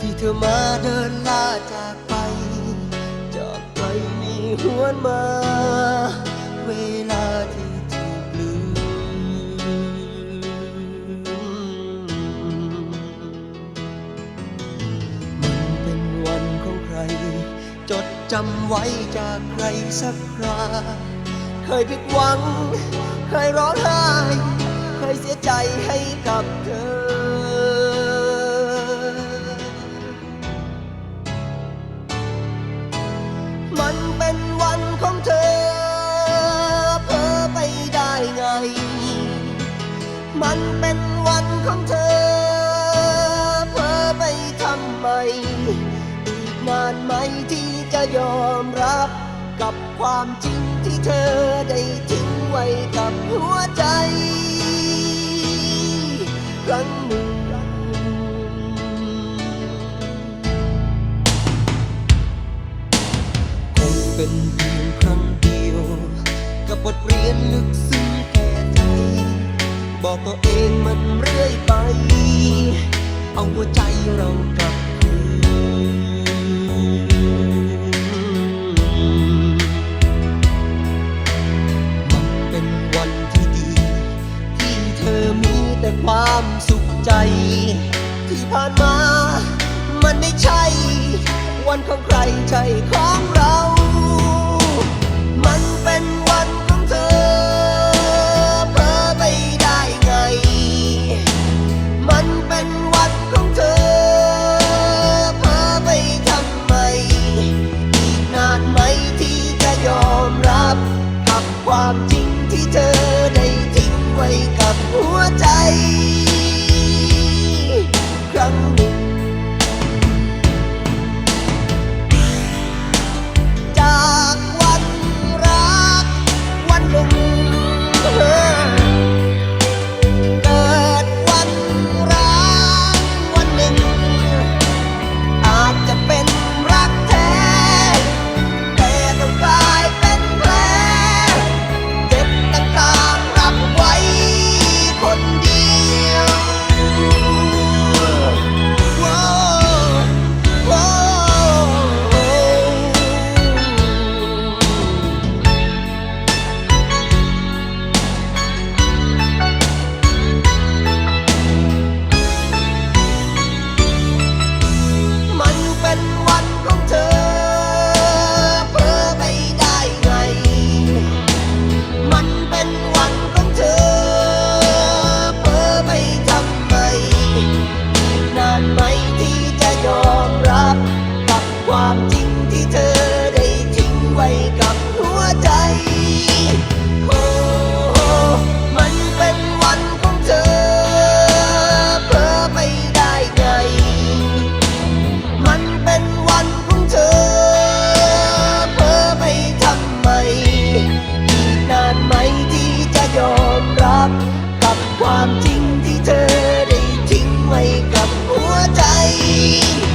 ที่เธอมาเดินลาจากไป จากไปมีหวนมา เวลาที่ถูกลืม มันเป็นวันของใคร จดจำไว้จากใครสักครา เคยผิดหวัง เคยร้องไห้ เคยเสียใจให้กับเธอ มันเป็นวันของเธอ เพ้อไปทำไม อีกนานไหมที่จะยอมรับ กับความจริงที่เธอได้ทิ้งไว้กับหัวใจ ครั้งหนึ่งคงเป็นเพียงครั้งเดียว กับบทเรียนลึกซึ้ง บอกตัวเองมันเรื่อยไป เอาหัวใจเรากลับคืนมันเป็นวันที่ดี ที่เธอมีแต่ความสุขใจ ที่ผ่านมา มันไม่ใช่ วันของใครใช่ของเรา ที่เธอได้ทิ้งไว้กับหัวใจ ครั้งหนึ่ง ไหมที่จะยอมรับกับความจริงที่เธอได้ทิ้งไว้กับหัวใจโอ้มันเป็นวันของเธอเพอไปได้ไง มันเป็นวันของเธอเพอไปทำไมอีกนานไหมที่จะยอมรับกับความจริง Yeah.